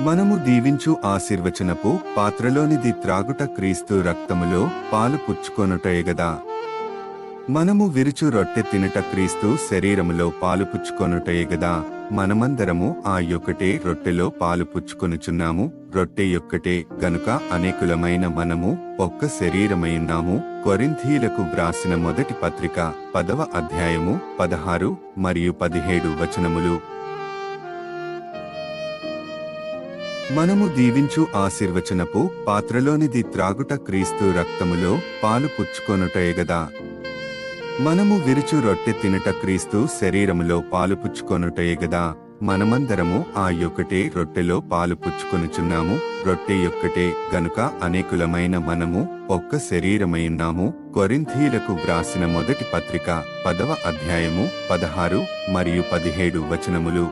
మనము దీవించు ఆశీర్వచనపు పాత్రలోనిది త్రాగుట క్రీస్తు రక్తములో పాలు పుచ్చుకొనుటయే గదా? మనము విరుచు రొట్టె తినుట క్రీస్తు శరీరములో పాలు పుచ్చుకొనుటయే గదా? మనమందరము ఆ యొక్కటే రొట్టెలో పాలు పుచ్చుకొనుచున్నాము రొట్టె యొక్కటే గనుక అనేకులమైన మనము ఒక్క శరీరమైనాము కొరింథీలకు వ్రాసిన మొదటి పత్రిక పదవ అధ్యాయము పదహారు మరియు పదిహేడు వచనములు మనము దీవించు ఆశీర్వచనపు పాత్రలోనిది త్రాగుట క్రీస్తు రక్తములో పాలు పుచ్చుకొనుటయే గదా? మనము విరుచు రొట్టె తినుట క్రీస్తు శరీరములో పాలు పుచ్చుకొనుటయే గదా? మనమందరము ఆ యొక్కటే రొట్టెలో పాలు పుచ్చుకొనుచున్నాము రొట్టె యొక్కటే గనుక అనేకులమైన మనము ఒక్క శరీరమైన్నాము కొరింథీలకు వ్రాసిన మొదటి పత్రిక పదవ అధ్యాయము పదహారు మరియు పదిహేడు వచనములు